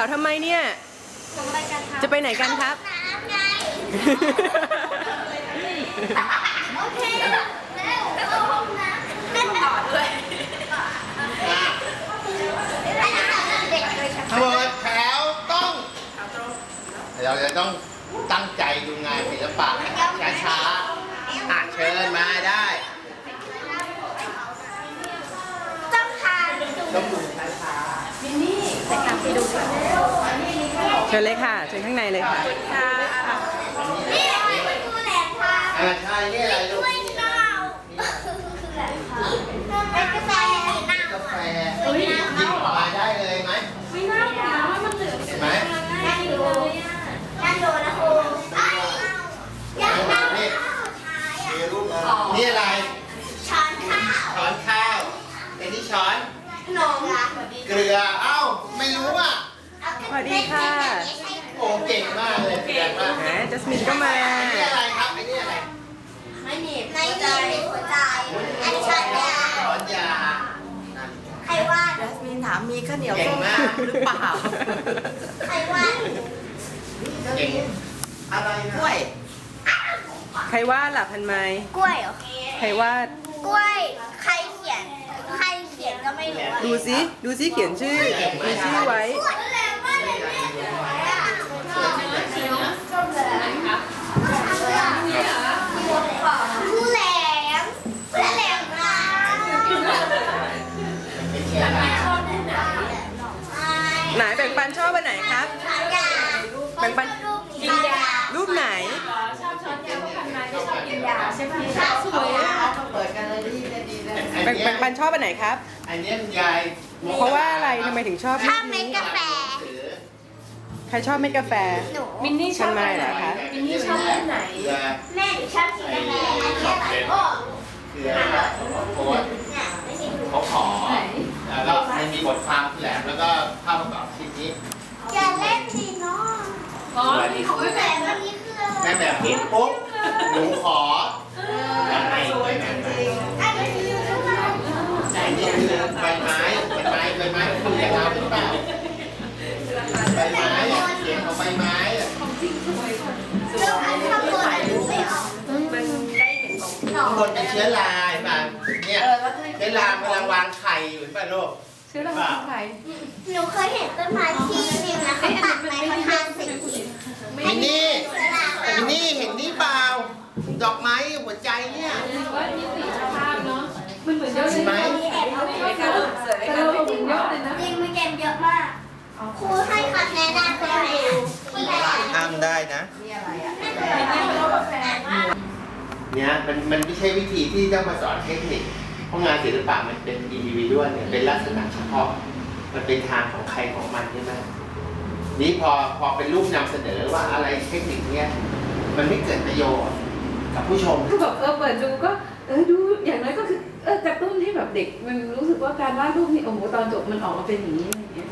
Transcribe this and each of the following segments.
าวทำไมเนี่ยจะไปไหนกันครับ น้ำไง โอเคเร็วเข้าห้องน้ำนั่นต่อด้วยอันนี้สำหรับเด็กโดยเฉทั้งหมพาะดแถวต้องเราจะต้องตั้งใจดูงานศิลปะช้าๆอะเชิญมาได้ ต้องทาน ต้องดูช้า เชิญเลยค่ะเชิญข้างในเลยค่ะนี่อะไรคุณครูแหลมพาๆอะใช่นี่อะไรลูกด้วยเก้าเป็นกาแฟน้ำ กาแฟหยิบออกมาได้เลยไหม ไม่น่าหนาวมันเหลือ เห็นไหม นั่งดูนั่งดูนะครูไอ้ยังนั่ง นี่ ท้ายอะ มีรูปนี่อะไร ช้อนข้าว ช้อนข้าวเป็นที่ช้อน ขนมอะ เกลือเอ้าไม่รู้อะ สวัสดีค่ะ โอ้เก่งมากเลยเก่งมาก แหม จัสมินก็มานนี้อะไรครับอันนี้อะไรไม่หนีบไม่หนีบในหัวใจ อันนี้ช้อนยาช้อนยาใครวาดจัสมินถามมีข้าวเหนียวต้มากหรือเปล่าใครวาดเก่งอะไรนะกล้วย ใครวาดล่ะพันไม้กล้วยเหรอ ใครวาด กล้วย ใครเขียน ใครเขียนก็ไม่รู้อะดูซิ ดูซิเขียนชื่อ ดูชื่อไว้แหลมมากเลยเนี่ยผู้แหลมและแหลมมาก เป็นอะ ไรไหนแบ่งปันชอบอันไหนครับช้อนยาแบ่งปันกินยารูปไหนสวยอะเปิดกันเลยดีเลยดีเลยแบ่งแบ่งปันชอบอันไหนครับ อันนี้คุณยาย เพราะว่าอะไรทำไมถึงชอบรูถ้าปเม็ดนี้กาแฟใครชอบเม็ดกาแฟหนูมินนี่ชพัอนบไม้เหรอคะ มินนี่ชอบอันไหนเกลือแม่หนูชอบกินกาแฟอันนี้อะไรโอ้เกลือโคตรเนี่ยไม่ใช่หนูเขาขอ แล้วก็มันมีบทความแหลมแล้วก็ภาพประกอบชิ้นนี้อย่าเล่นสิเนาะอ๋อนี่เขาไม่แต่แบ่งวันนี้คืออะไรแม่แบบเห็นปุ๊บหนูขอยังไงสวยจริงอันนี้คืออะไรอันนี้คือใบไม้ใบไม้ใบไม้คืออย่างเราหรือเปล่าใบไม้อะเขียนของใบไม้อะแล้วอันข้างบนอันนี้ไม่ออกมันได้เห็นของหนอข้างบนเป็นเชื้อราเห็นป่ะเนี่ย เออแล้วให้เชื้อรากำลังวางไข่อยู่เห็นป่ะลูกชื่อเราเป็นใครหนูเคยเห็นต้นไม้ที่ริมนะเขาตัดไม้เขาทาสีมินนี่มินนี่เห็นนี่เปล่า ดอกไม้หัวใจเนี่ยว่ามีสีภาพเนาะ มันเหมือนยอดเห็นไหมมีแอบเอาไปในการเสิร์ฟในการเหมือนยอดเลยนะจริงมีเกมเยอะมากครูให้คะแนนได้คนไหนอะคนไหนอะห้ามได้นะนี่อะไรอะเนี่ยมันมันไม่ใช่วิธีที่ต้องมาสอนเทคนิค เพราะงานศิลปะมันเป็นอินดิวิวเนี่ยเป็นลักษณะเฉพาะ มันเป็นทางของใครของมันใช่ไหมนี่พอพอเป็นรูปนำเสนอว่าอะไรเทคนิคเนี่ยมันไม่เกิดประโยชน์กับผู้ชมคือแบบเออเปิดดูก็เออดูอย่างน้อยก็คือเออกระตุ้นให้แบบเด็ก มันรู้สึกว่าการวาดรูปนี่โอ้โหตอนจบมันออกมาเป็นอย่างนี้อะไรอย่างเงี้ย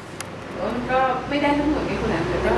แต่ว่ามันก็ไม่ได้ทั้งหมดไงคุณแหลมแต่ก็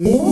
จ